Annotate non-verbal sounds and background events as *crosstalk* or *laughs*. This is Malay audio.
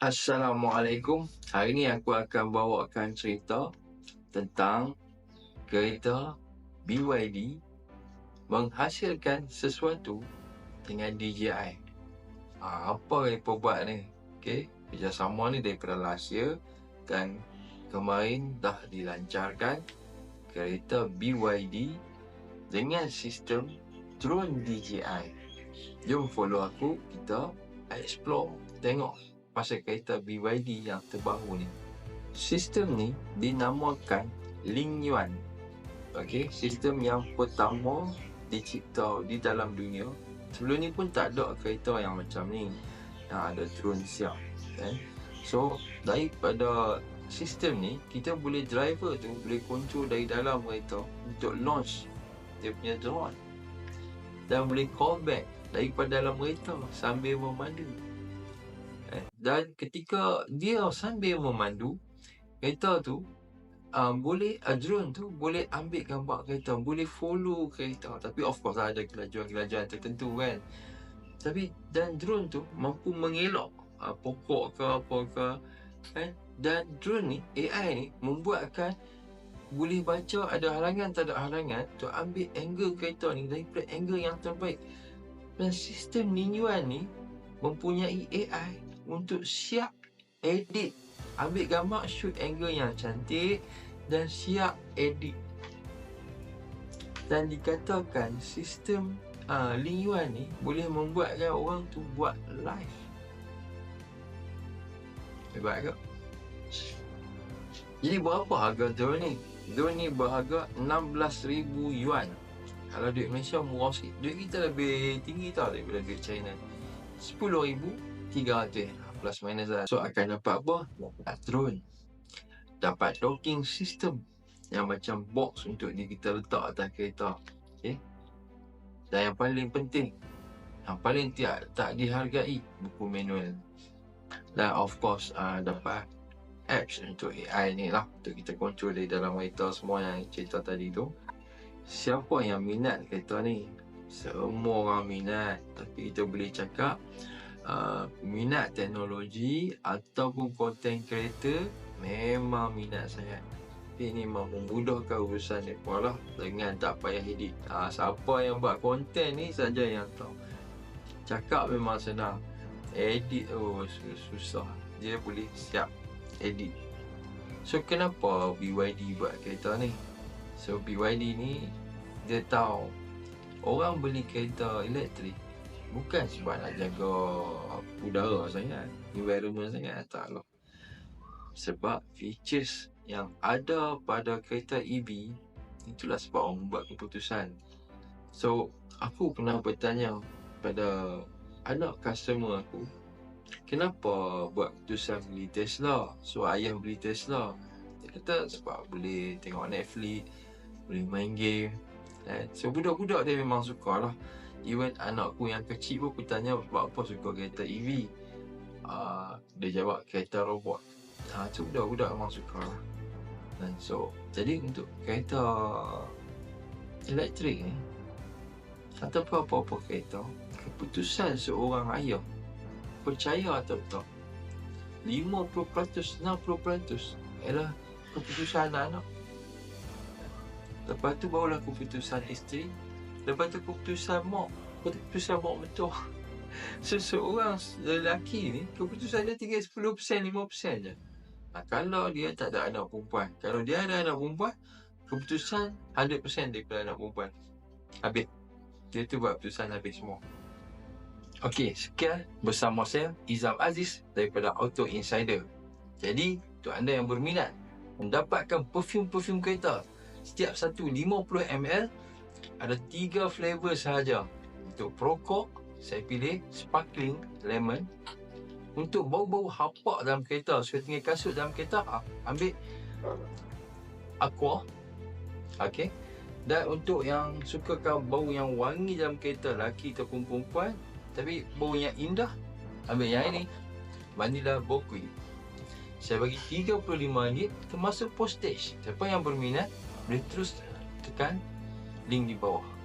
Assalamualaikum. Hari ni aku akan bawakan cerita tentang kereta BYD menghasilkan sesuatu dengan DJI. Ha, apa yang mereka buat ni? Okay, kerjasama ni daripada last year dan kemarin dah dilancarkan kereta BYD dengan sistem drone DJI. Jom follow aku, kita explore, tengok pasal kereta BYD yang terbaru ni. Sistem ni dinamakan Ling Yuan. Okey, sistem yang pertama dicipta di dalam dunia. Sebelum ni pun tak ada kereta yang macam ni. Yang ada drone siap. Eh? So, daripada sistem ni, kita boleh driver tu boleh control dari dalam kereta untuk launch dia punya drone. Dan boleh call back daripada dalam kereta sambil memandu. Dan ketika dia sambil memandu kereta tu um, boleh uh, drone tu boleh ambil gambar kereta boleh follow kereta. Tapi of course ada kelajuan-kelajuan tertentu kan. Tapi dan drone tu mampu mengelak uh, pokok ke apa ke eh? dan drone ni AI ni membuatkan boleh baca ada halangan tak ada halangan tu ambil angle kereta ni daripada angle yang terbaik. Dan sistem Ninyuan ni mempunyai AI untuk siap edit. Ambil gambar shoot angle yang cantik dan siap edit. Dan dikatakan sistem uh, Ling Yuan ni boleh membuatkan orang tu buat live. Hebat ke? Jadi berapa harga drone ni? Drone ni berharga 16,000 yuan. Kalau duit Malaysia murah sikit. Duit kita lebih tinggi tau daripada duit China. 10,000 300 plus minus lah. So akan dapat apa? Dapat drone. Dapat docking system yang macam box untuk ni kita letak atas kereta. Okay? Dan yang paling penting, yang paling tiap tak dihargai buku manual. Dan of course uh, dapat apps untuk AI ni lah untuk kita control dari dalam kereta semua yang cerita tadi tu. Siapa yang minat kereta ni? Semua orang minat tapi kita boleh cakap uh, minat teknologi ataupun konten kereta memang minat sangat. Ini memang memudahkan urusan pun lah dengan tak payah edit. Uh, siapa yang buat konten ni saja yang tahu. Cakap memang senang. Edit oh susah. Dia boleh siap edit. So kenapa BYD buat kereta ni? So BYD ni dia tahu orang beli kereta elektrik Bukan sebab nak jaga udara sangat Environment sangat Tak lah. Sebab features yang ada pada kereta EV Itulah sebab orang buat keputusan. So Aku pernah bertanya pada anak customer aku Kenapa buat keputusan beli Tesla? So ayah beli Tesla. Dia kata sebab boleh tengok Netflix Boleh main game. Eh, So budak-budak dia memang suka lah Even anakku yang kecil pun aku tanya Sebab apa suka kereta EV uh, ah, Dia jawab kereta robot. Ha, tu budak-budak memang suka. Dan so Jadi untuk kereta Elektrik ni Ataupun apa-apa kereta Keputusan seorang ayah Percaya atau tak 50% 60% Ialah keputusan anak-anak. Lepas tu barulah keputusan isteri Lepas tu keputusan mak Keputusan mak betul. *laughs* Seseorang lelaki ni Keputusan dia tinggal 10% 5% je. Nah, Kalau dia tak ada anak perempuan Kalau dia ada anak perempuan Keputusan 100% daripada anak perempuan. Habis. Dia tu buat keputusan habis semua. Okey, sekian bersama saya Izam Aziz daripada Auto Insider. Jadi, untuk anda yang berminat mendapatkan perfume-perfume kereta setiap satu 50ml ada tiga flavor sahaja. Untuk Proco saya pilih sparkling lemon. Untuk bau-bau hapak dalam kereta suka tinggal kasut dalam kereta ambil aqua. Okey. Dan untuk yang sukakan bau yang wangi dalam kereta lelaki ataupun perempuan tapi bau yang indah ambil yang ini. Vanilla bokui. Saya bagi RM35 termasuk postage. Siapa yang berminat boleh terus tekan 另一把。